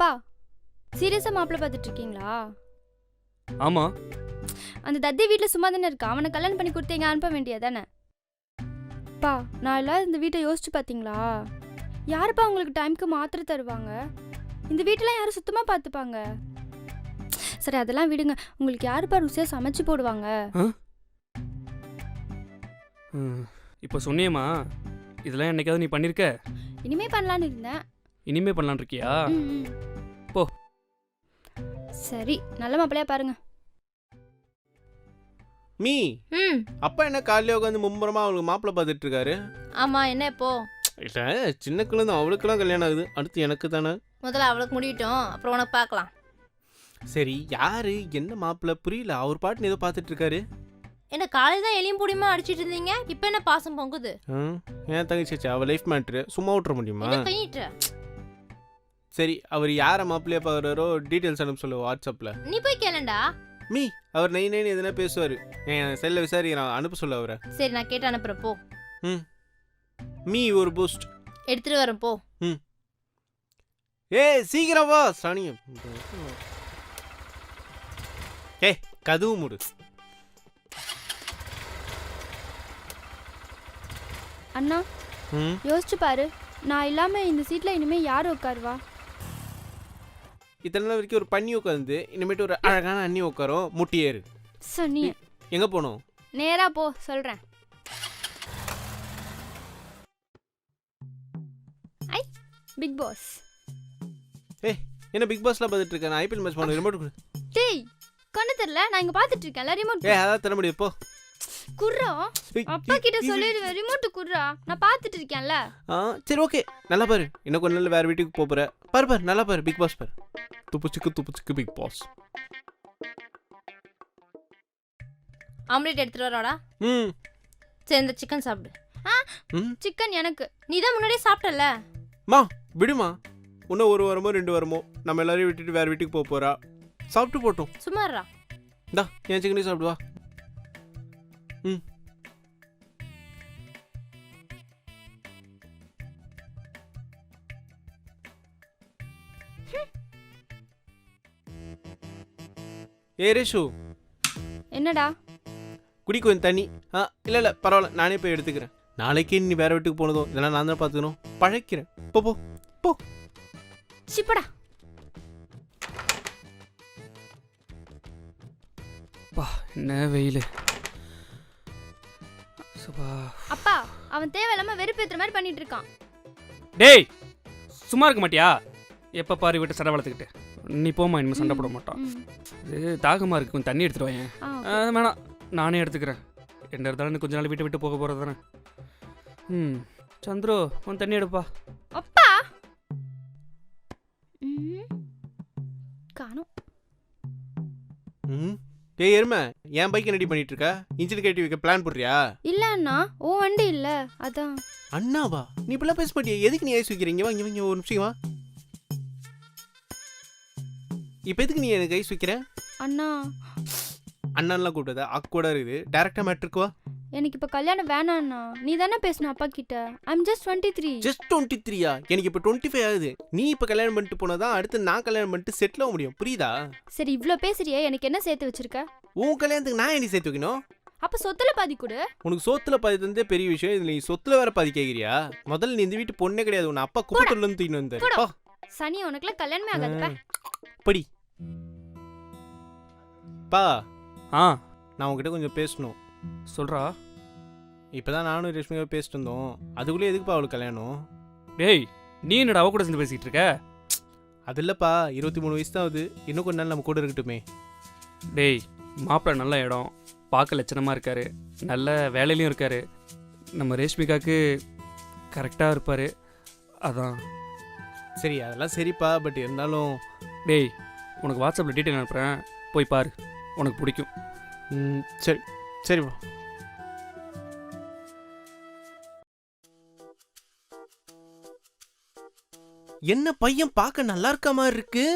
பா சீரியஸா மாப்பிள்ளை பார்த்துட்டு இருக்கீங்களா? ஆமா. அந்த தத்தி வீட்டில் சும்மா தானே இருக்கா? அவனை கல்யாணம் பண்ணி கொடுத்து இங்கே அனுப்ப வேண்டியதானே? பா நான் எல்லாம் இந்த வீட்டை யோசிச்சு பார்த்தீங்களா? யாருப்பா உங்களுக்கு டைம்க்கு மாத்திரை தருவாங்க? இந்த வீட்டெல்லாம் யாரும் சுத்தமாக பார்த்துப்பாங்க? சரி அதெல்லாம் விடுங்க. உங்களுக்கு யாருப்பா ருசியாக சமைச்சு போடுவாங்க? இப்போ சொன்னியேம்மா இதெல்லாம் என்னைக்காவது நீ பண்ணிருக்க? இனிமே பண்ணலான்னு இருந்தேன். இனிமே பண்ணலான் இருக்கியா ம், ம். போ. சரி நல்ல மாப்பிள்ளையா பாருங்க. மீ ம். அப்பா என்ன காலையில உட்காந்து மும்பரமா அவளுக்கு மாப்பிள்ளை பார்த்துட்டு இருக்காரு ஆமா என்ன இப்போ? இல்ல சின்ன குழந்தை அவளுக்கெல்லாம் கல்யாணம் ஆகுது. அடுத்து எனக்கு தானே? முதல்ல அவளுக்கு முடியட்டும் அப்புறம் உனக்கு பார்க்கலாம். சரி யாரு? என்ன மாப்பிள்ளை? புரியல அவர் பாட்டுன்னு ஏதோ பார்த்துட்டு இருக்காரு என்ன காலையில் தான் எலியும் புடியுமா அடிச்சிட்டு இருந்தீங்க? இப்போ என்ன பாசம் பொங்குது? ஆ, ஏன் தங்கச்சி அவ லைஃப் மேட்ரு சும்மா விட்டுற முடியுமா? என்ன கையிட்ட சரி அவர் யாரை மாப்பிள்ளையா பார்க்குறாரோ டீட்டெயில்ஸ் அனுப்ப சொல்லு வாட்ஸ்அப்பில் நீ போய் கேளண்டா மீ அவர் நை நைன்னு எதுனா பேசுவார். என் செல்ல விசாரிக்கிறான் அனுப்ப சொல்ல அவரை. சரி நான் கேட்டு அனுப்புறேன் போ. மீ. ஒரு பூஸ்ட் எடுத்துட்டு வரேன் போ. ஏய் சீக்கிரம் வா சனியம் ஏய் கதவு மூடு. அண்ணா ம். யோசிச்சு பாரு. நான் இல்லாம இந்த சீட்ல இனிமே யார் உட்காருவா? இத்தனை நாள் வரைக்கும் ஒரு பண்ணி உட்காந்து இனிமேட்டு ஒரு அழகான அண்ணி உட்காரும் முட்டி ஏறு. சனி எங்கே போகணும் நேரா போ சொல்றேன். ஐ பிக் பாஸ் என்ன பிக் பாஸ்லாம் பார்த்துட்டு இருக்கேன் நான் ஐபிஎல் மேட்ச் பண்ண ரிமோட் டேய் கண்ணு தெரியல நான் இங்க பாத்துட்டு இருக்கேன்ல ரிமோட் ஏய் அதான் தர முடியும் போ. குர்ரா அப்பா கிட்ட சொல்லிடுவேன் ரிமோட் குர்ரா நான் பாத்துட்டு இருக்கேன்ல. ஆ சரி ஓகே. நல்லா பாரு. இன்னும் கொஞ்ச நாள் வேறு வீட்டுக்கு போற. பாரு பாரு நல்லா பாரு. பிக் பாஸ் பாரு. துப்பு சிக்கு துப்பு சிக்கு பிக் பாஸ் ஆம்லேட் எடுத்துட்டு வரோடா. ம். சரி இந்த சிக்கன் சாப்பிடு. சிக்கன் எனக்கு. நீ தான் முன்னாடியே சாப்பிட்டல. மா விடுமா. இன்னும் ஒரு வாரமோ ரெண்டு வாரமோ நம்ம எல்லாரையும் விட்டுட்டு வேறு வீட்டுக்கு போக போறா. சாப்பிட்டு போட்டோம். சும்மாறா இந்தா என் சிக்கனே சாப்பிடு வா. ம். ஏ ரேஷு. என்னடா? குடி கொஞ்சம் தண்ணி. ஆ இல்லை இல்லை பரவாயில்ல நானே போய் எடுத்துக்கிறேன். நாளைக்கே நீ வேற வீட்டுக்கு போனதும் இதெல்லாம் நான் தான் பார்த்துக்கணும். பழைக்கிறேன். போ போ சிப்படா என்ன வெயில். அப்பா அவன் தேவையில்லாம வெறுப்பேத்துற மாதிரி பண்ணிட்டு இருக்கான். டேய் சும்மா இருக்க மாட்டியா? எப்போ பாரு விட்டு சண்டை வளர்த்துக்கிட்டு. நீ போமா இனிமேல் சண்டை போட மாட்டான். இது தாகமாக இருக்கு கொஞ்சம் தண்ணி எடுத்துட்டு ஆ, வேணாம் நானே எடுத்துக்கிறேன். என்ன இருந்தாலும் கொஞ்ச நாள் வீட்டை விட்டு போக போகிறது தானே ம் சந்துரு உன் தண்ணி எடுப்பா. அப்பா! ம். காணோம். ம் ஏய் எருமை. என் பைக்கை ரெடி பண்ணிட்டு இருக்க இன்ஜின் கட்டி வைக்க பிளான் போடுறியா? இல்ல அண்ணா ஓ வண்டி இல்ல அதான். அண்ணாவா? நீ இப்பெல்லாம் பேச மாட்டியா? எதுக்கு நீ ஐஸ் வைக்கிறீங்க? வாங்க வாங்க ஒரு நிமிஷம் வா. இப்போ எதுக்கு நீ எனக்கு ஐஸ் வைக்கிற? அண்ணா. அண்ணன்லாம் கூப்பிட்டதா? அக்கூட இருக்குது. டேரக்டா மேட்ருக்கு வா. எனக்கு இப்ப கல்யாணம் வேணாண்ணா நீ தானே பேசின அப்பா கிட்ட? I'm just twenty three just twenty த்ரீயா எனக்கு இப்போ டுவெண்ட்டி ஃபைவ் ஆகுது. நீ இப்போ கல்யாணம் பண்ணிட்டு போனதான் அடுத்து நான் கல்யாணம் பண்ணிட்டு செட்டில் ஆக முடியும். புரியுதா? சரி இவ்ளோ பேசுறியே எனக்கு என்ன சேர்த்து வச்சிருக்க? உன் கல்யாணத்துக்கு நான் என்ன சேர்த்து வைக்கணும்? அப்ப சொத்துல பாதி கொடு. உனக்கு சொத்துல பாதி தந்தே பெரிய விஷயம். இதுல நீ சொத்துல வேற பாதி கேக்குறியா? முதல்ல நீ இந்த வீட்டு பொண்ணே கிடையாது. உன் அப்பா குப்பத்துல இருந்து வந்தாரு. பா. சனி உனக்குலாம் கல்யாணமே ஆகாதுப்பா படி. பா. ஆ. நான் உன்கிட்ட கொஞ்சம் பேசணும். சொல்கிறா இப்பதான் நானும் ரேஷ்மியாவும் பேசிட்டு இருந்தோம். அதுக்குள்ளே எதுக்குப்பா அவளுக்கு கல்யாணம்? டேய் நீ என்னடா அவ கூட சேர்ந்து பேசிக்கிட்டு இருக்க? அது இல்லப்பா இருபத்தி மூணு வயசு தான் ஆகுது இன்னும் கொஞ்ச நாள் நம்ம கூட இருக்கட்டுமே. டேய் மாப்பிள்ளை நல்ல இடம். பார்க்க லட்சணமாக இருக்காரு. நல்ல வேலையிலையும் இருக்காரு. நம்ம ரேஷ்மிகாவுக்கு கரெக்டாக இருப்பார். அதான். சரி அதெல்லாம் சரிப்பா பட் இருந்தாலும் டேய் உனக்கு வாட்ஸ்அப்பில் டீட்டெயில் அனுப்புகிறேன் போய் பாரு. உனக்கு பிடிக்கும். ம், சரி. சரிப்பா என்ன பையன் பார்க்க நல்லா இருக்க மாதிரி இருக்கு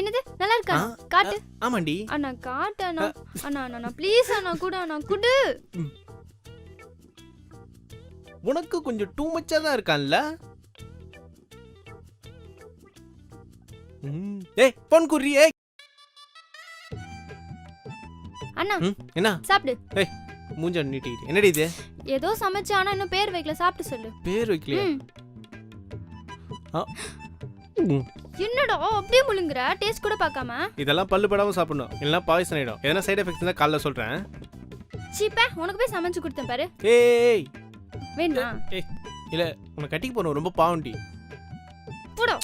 என்னது? நல்லா இருக்கா காட்டு. ஆமாண்டி. அண்ணா காட்டு அண்ணா. அண்ணா அண்ணா, அண்ணா ப்ளீஸ் அண்ணா கூட அண்ணா குடு. உனக்கு கொஞ்சம் டூ மச்சா தான் இருக்கான்ல. ஏய் ஃபோன் குர்ரி ஏய் அண்ணா. என்ன? சாப்பிடு. மூஞ்ச நீட்டிக்கிட்டு. என்னடி இது? ஏதோ சமைச்சு ஆனா இன்னும் பேர் வைக்கல. சாப்பிட்டு சொல்லு. பேர் வைக்கலையா. என்னடா அப்படியே முழுங்குற? டேஸ்ட் கூட பார்க்காம? இதெல்லாம் பல்லு படாம சாப்பிடணும். இல்லைன்னா பாய்சன் ஆயிடும். எதனா சைடு எஃபெக்ட்ஸ் தான் காலைல சொல்றேன். சீப்பே உனக்கு போய் சமைச்சு கொடுத்தேன் பாரு. ஏய் வேணுமா? உன்னை கட்டிக்கு போகணும் ரொம்ப பாவண்டி. போடா.